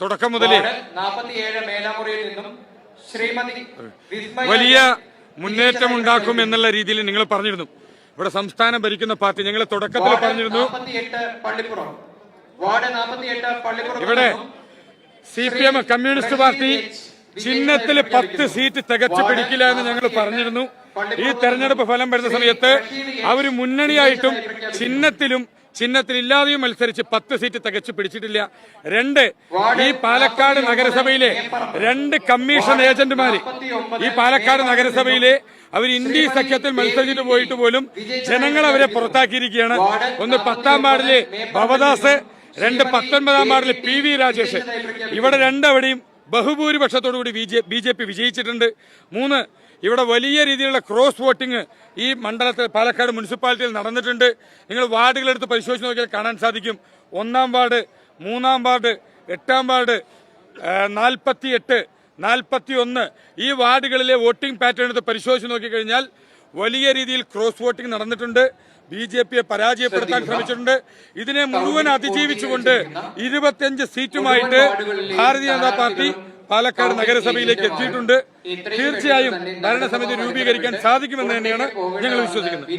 തുടക്കം മുതലേ. വലിയ മുന്നേറ്റം ഉണ്ടാക്കും എന്നുള്ള രീതിയിൽ നിങ്ങൾ പറഞ്ഞിരുന്നു. ഇവിടെ സംസ്ഥാനം ഭരിക്കുന്ന പാർട്ടി ഞങ്ങൾ തുടക്കത്തിൽ പറഞ്ഞിരുന്നു. ഇവിടെ C P M communist party ചിഹ്നത്തിൽ പത്ത് സീറ്റ് തികച്ചു പിടിക്കില്ല എന്ന് ഞങ്ങൾ പറഞ്ഞിരുന്നു. ഈ തെരഞ്ഞെടുപ്പ് ഫലം വരുന്ന സമയത്ത് അവർ മുന്നണിയായിട്ടും ചിഹ്നത്തിലും ചിഹ്നത്തിൽ ഇല്ലാതെയും മത്സരിച്ച് പത്ത് സീറ്റ് തികച്ചു പിടിച്ചിട്ടില്ല. രണ്ട് ഈ പാലക്കാട് നഗരസഭയിലെ രണ്ട് കമ്മീഷൻ ഏജന്റുമാര് ഈ പാലക്കാട് നഗരസഭയിലെ അവർ ഇന്ത്യ സഖ്യത്തിൽ മത്സരിച്ചിട്ട് പോയിട്ട് പോലും ജനങ്ങൾ അവരെ പുറത്താക്കിയിരിക്കുകയാണ്. ഒന്ന് പത്താം വാർഡിലെ ഭവദാസ് രണ്ട് പത്തൊൻപതാം വാർഡിലെ പി. വി. രാജേഷ്. ഇവിടെ രണ്ടവിടെയും ബഹുഭൂരിപക്ഷത്തോടുകൂടി ബി ജെ പി വിജയിച്ചിട്ടുണ്ട്. മൂന്ന് ഇവിടെ വലിയ രീതിയിലുള്ള ക്രോസ് വോട്ടിംഗ് ഈ മണ്ഡലത്തിൽ പാലക്കാട് മുനിസിപ്പാലിറ്റിയിൽ നടന്നിട്ടുണ്ട്. നിങ്ങൾ വാർഡുകളെടുത്ത് പരിശോധിച്ച് നോക്കിയാൽ കാണാൻ സാധിക്കും. ഒന്നാം വാർഡ് മൂന്നാം വാർഡ് എട്ടാം വാർഡ് നാൽപ്പത്തി എട്ട് നാൽപ്പത്തി ഒന്ന് ഈ വാർഡുകളിലെ വോട്ടിംഗ് പാറ്റേൺ എടുത്ത് പരിശോധിച്ച് നോക്കിക്കഴിഞ്ഞാൽ വലിയ രീതിയിൽ ക്രോസ് വോട്ടിംഗ് നടന്നിട്ടുണ്ട്. ബി ജെ പിയെ പരാജയപ്പെടുത്താൻ ശ്രമിച്ചിട്ടുണ്ട്. ഇതിനെ മുഴുവൻ അതിജീവിച്ചുകൊണ്ട് ഇരുപത്തിയഞ്ച് സീറ്റുമായിട്ട് ഭാരതീയ ജനതാ പാർട്ടി പാലക്കാട് നഗരസഭയിലേക്ക് എത്തിയിട്ടുണ്ട്. തീർച്ചയായും ഭരണസമിതി രൂപീകരിക്കാൻ സാധിക്കുമെന്ന് തന്നെയാണ് ഞങ്ങൾ വിശ്വസിക്കുന്നത്.